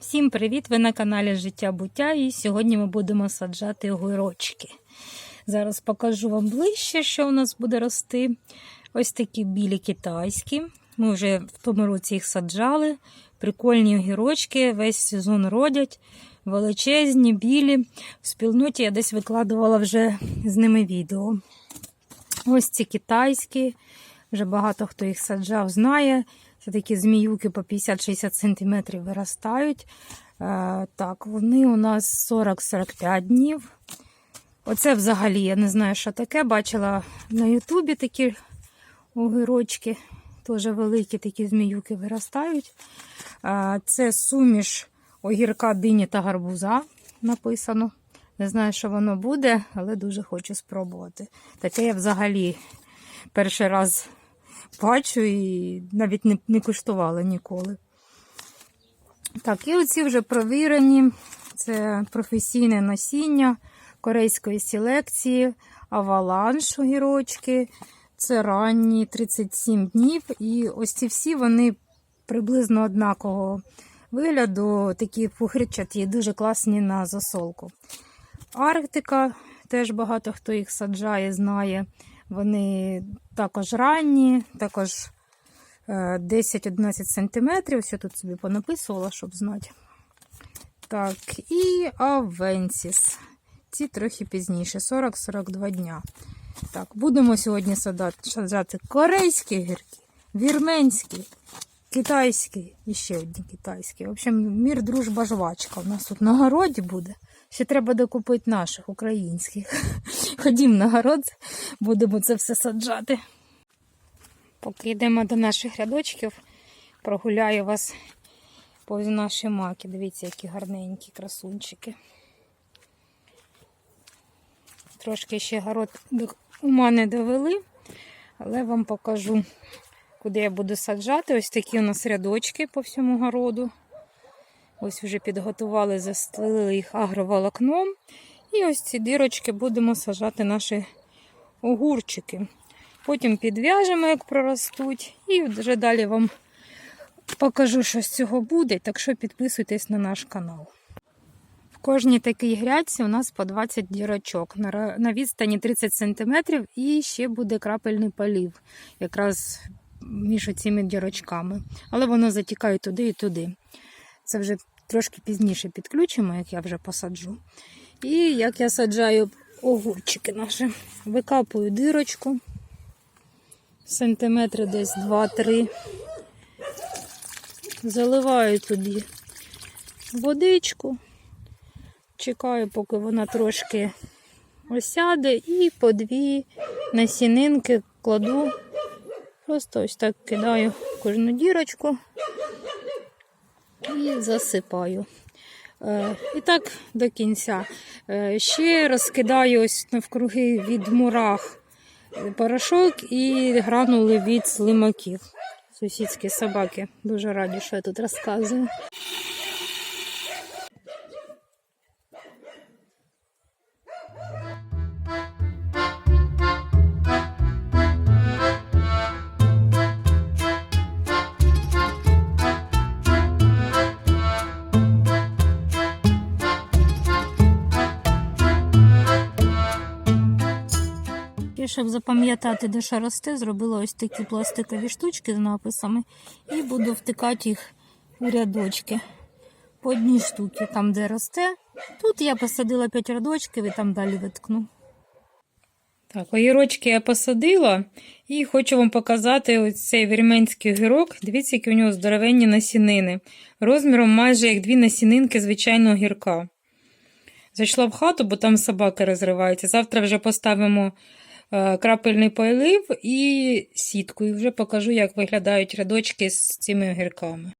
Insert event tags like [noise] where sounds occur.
Всім привіт! Ви на каналі Життя Буття і сьогодні ми будемо саджати огірочки. Зараз покажу вам ближче, що у нас буде рости. Ось такі білі китайські. Ми вже в тому році їх саджали. Прикольні огірочки, весь сезон родять, величезні, білі. В спільноті я десь викладувала вже з ними відео. Ось ці китайські. Вже багато хто їх саджав, знає. Це такі зміюки по 50-60 см виростають. Е, так, вони у нас 40-45 днів. Оце взагалі я не знаю, що таке. Бачила на Ютубі такі огірочки, теж великі такі зміюки виростають. Е, це суміш огірка, дині та гарбуза написано. Не знаю, що воно буде, але дуже хочу спробувати. Таке я взагалі перший раз бачу і навіть не, не куштувала ніколи. Так, і оці вже провірені. Це професійне насіння корейської селекції, аваланш огірочки. Це ранні 37 днів. І ось ці всі вони приблизно однакового вигляду, такі пухричаті, дуже класні на засолку. Арктика, теж багато хто їх саджає, знає. Вони також ранні, також 10-11 см. Все тут собі понаписувала, щоб знати. Так, і Авенсіс. Ці трохи пізніше, 40-42 дня. Так, будемо сьогодні саджати корейські гірки, вірменські, китайські і ще одні китайські. В общем, мір, дружба, жвачка. У нас тут на городі буде. Ще треба докупити наших українських. [laughs] Ходім на город, будемо це все саджати. Поки йдемо до наших рядочків, прогуляю вас повз наші маки. Дивіться, які гарненькі красунчики. Трошки ще город до ума не довели, але вам покажу, куди я буду саджати. Ось такі у нас рядочки по всьому городу. Ось вже підготували, застелили їх агроволокном. І ось ці дірочки будемо сажати наші огурчики. Потім підв'яжемо, як проростуть, і вже далі вам покажу, що з цього буде. Так що підписуйтесь на наш канал. В кожній такій грядці у нас по 20 дірочок на відстані 30 см і ще буде крапельний полів, якраз між цими дірочками. Але воно затікає туди і туди. Це вже трошки пізніше підключимо, як я вже посаджу. І як я саджаю огурчики наші. Викапую дирочку. Сантиметри десь 2-3. Заливаю туди водичку. Чекаю, поки вона трошки осяде, і по дві насінинки кладу. Просто ось так кидаю кожну дірочку і засипаю. Е, І так до кінця. Е, Ще розкидаю ось навкруги від мурах порошок і гранули від слимаків. Сусідські собаки. Дуже раді, що я тут розказую. Щоб запам'ятати, де що росте, зробила ось такі пластикові штучки з написами і буду втикати їх у рядочки. По одній штуці, там де росте. Тут я посадила 5 рядочків і там далі виткну. Так, огірочки я посадила і хочу вам показати ось цей вірменський огірок. Дивіться, які у нього здоровенні насінини. Розміром майже як дві насінинки звичайного гірка. Зайшла в хату, бо там собаки розриваються. Завтра вже поставимо крапельний полив і сіткою. Вже покажу, як виглядають рядочки з цими огірками.